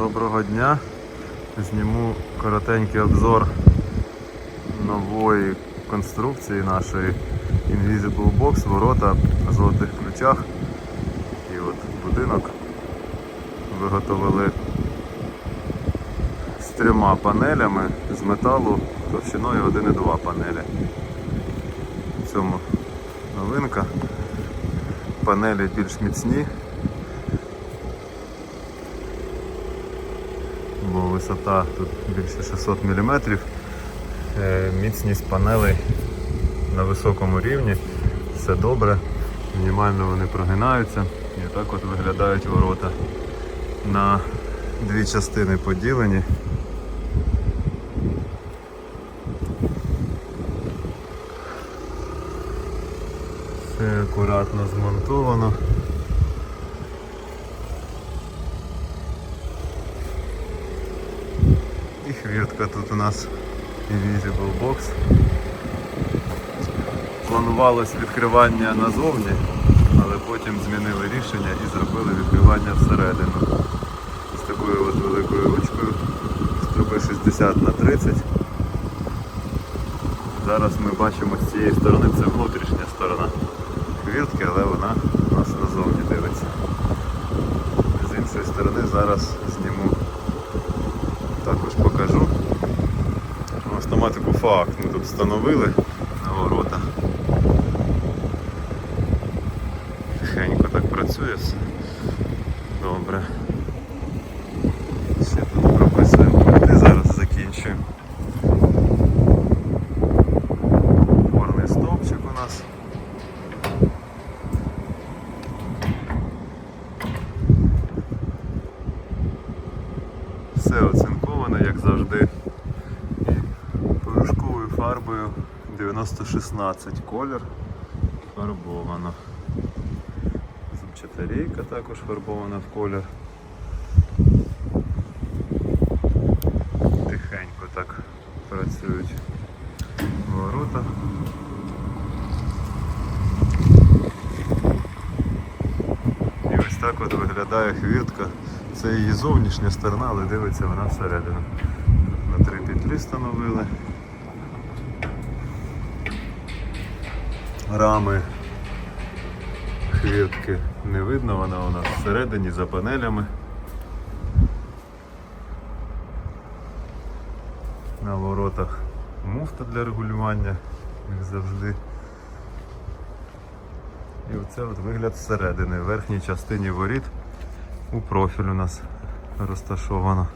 Доброго дня. Зніму коротенький обзор нової конструкції нашої Invisible Box, ворота на золотих ключах. І от будинок виготовили з трьома панелями з металу товщиною 1,2 панелі. В цьому новинка. Панелі більш міцні, висота тут більше 600 мм. Міцність панелей на високому рівні, все добре, мінімально вони прогинаються і так от виглядають ворота на дві частини поділені. Все акуратно змонтовано. І хвіртка тут у нас Invisible Box. Планувалось відкривання назовні, але потім змінили рішення і зробили відкривання всередину. З такою от великою ручкою з труби 60 на 30. Зараз ми бачимо з цієї сторони, це внутрішня сторона хвіртки, але вона у нас назовні дивиться. З іншої сторони зараз зніму, також покажу. Автоматику факт ми тут встановили на ворота. Тихенько так працює все. Добре. Ще тут прописуємо пульти, зараз закінчуємо. Опорний стовпчик у нас. Все оцинковано, як завжди. Фарбою 9016 колір фарбовано. Зубчата також фарбована в колір. Тихенько так працюють ворота. І ось так от виглядає хвіртка. Це її зовнішня сторона, але дивиться вона всередину. На три петлі встановили. Рами хвіртки не видно, вона у нас всередині за панелями. На воротах муфта для регулювання, як завжди. І оце от вигляд зсередини. В верхній частині воріт у профіль у нас розташовано.